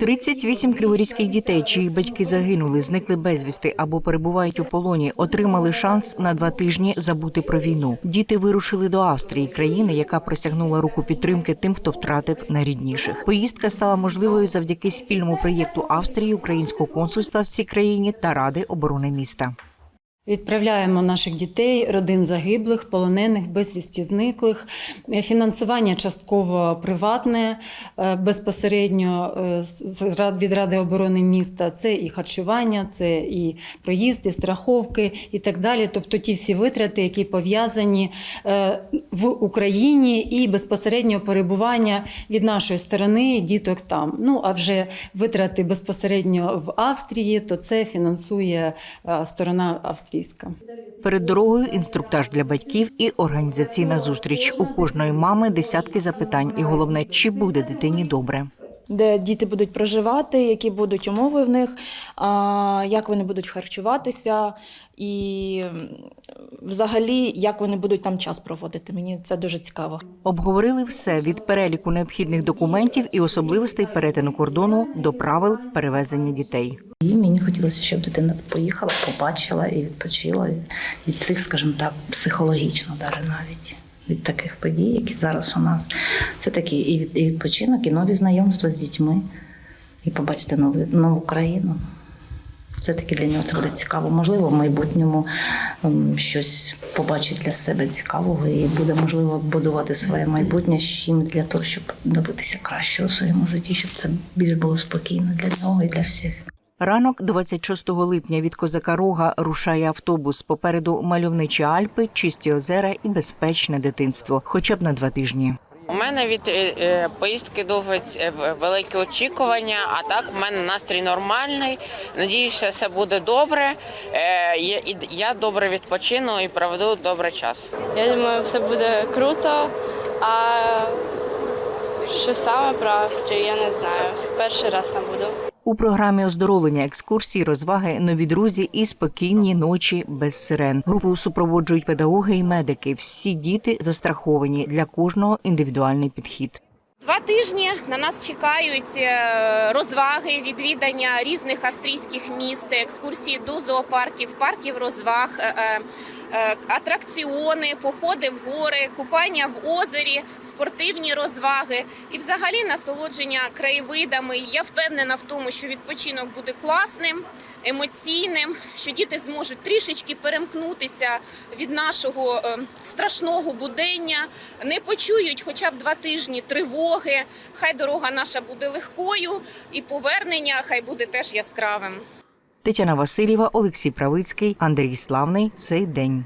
38 криворізьких дітей, чиї батьки загинули, зникли безвісти або перебувають у полоні, отримали шанс на два тижні забути про війну. Діти вирушили до Австрії, країни, яка простягнула руку підтримки тим, хто втратив найрідніших. Поїздка стала можливою завдяки спільному проєкту Австрії, українського консульства в цій країні та Ради оборони міста. Відправляємо наших дітей, родин загиблих, полонених, безвісті зниклих. Фінансування частково приватне, е, безпосередньо е, від Ради оборони міста. Це і харчування, це і проїзди, страховки і так далі. Тобто ті всі витрати, які пов'язані е, в Україні і безпосередньо перебування від нашої сторони діток там. Ну а вже витрати безпосередньо в Австрії, то це фінансує сторона австрійська. Перед дорогою інструктаж для батьків і організаційна зустріч. У кожної мами десятки запитань, і головне, чи буде дитині добре. де діти будуть проживати, які будуть умови в них, а, як вони будуть харчуватися, і взагалі як вони будуть там час проводити. Мені це дуже цікаво. Обговорили все від переліку необхідних документів і особливостей перетину кордону до правил перевезення дітей. Мені хотілося, щоб дитина поїхала, побачила і відпочила від цих, скажімо так, психологічно навіть. Від таких подій, які зараз у нас. Це такий і, від- і відпочинок, і нові знайомства з дітьми, і побачити нову, нову країну. Все-таки для нього це буде цікаво. Можливо, в майбутньому ем, щось побачить для себе цікавого і буде можливо будувати своє майбутнє чимось для того, щоб добитися кращого в своєму житті, щоб це більш було спокійно для нього і для всіх. Ранок 26 липня від козака Рога рушає автобус. Попереду мальовничі Альпи, чисті озера і безпечне дитинство, хоча б на два тижні. У мене від е, е, поїздки досить е, в- велике очікування, а так в мене настрій нормальний. Надіюся, все буде добре. Е, я- і Я добре відпочину і проведу добрий час. Я думаю, все буде круто. А що саме про Австрію, я не знаю. Перший раз там буду. У програмі оздоровлення, екскурсії, розваги, нові друзі і спокійні ночі без сирен. Групу супроводжують педагоги і медики. Всі діти застраховані для кожного індивідуальний підхід. Два тижні на нас чекають е, розваги, відвідання різних австрійських міст, екскурсії до зоопарків, парків розваг, е, е, атракціони, походи в гори, купання в озері, спортивні розваги і, взагалі, насолодження краєвидами. Я впевнена в тому, що відпочинок буде класним, емоційним, що діти зможуть трішечки перемкнутися від нашого е, страшного будення, не почують хоча б два тижні тривоги. Хай дорога наша буде легкою, і повернення хай буде теж яскравим. Тетяна Васильєва, Олексій Правицький, Андрій Славний. Цей день.